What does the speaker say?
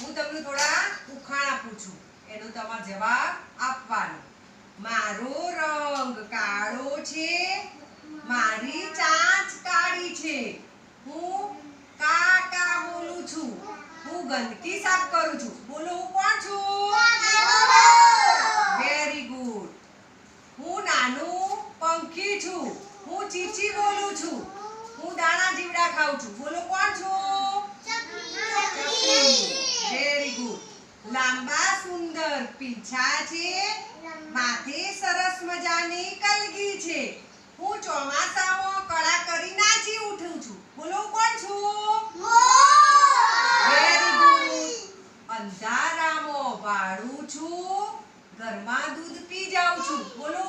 હું તમને થોડા ઉખાણ આપું છું. એનો તમારો જવાબ આપવાનો. મારો રંગ કાળો છે, મારી ચાંચ કાળી છે. હું કા કા બોલું છું. હું ગંદકી સાફ કરું છું. બોલો, હું કોણ છું? Very good. હું નાનું પંખી છું. હું ચીચી બોલું છું. હું દાણા જીવડા ખાઉં છું. બોલો, કોણ છું? પીંછા છે માથે સરસ મજાની કલગી છે. હું ચોમાસામાં કળા કરી નાચી ઉઠું છું. બોલો કોણ છું? અંધારામાં વાળું છું. ઘરમાં દૂધ પી જાઉં છું. બોલો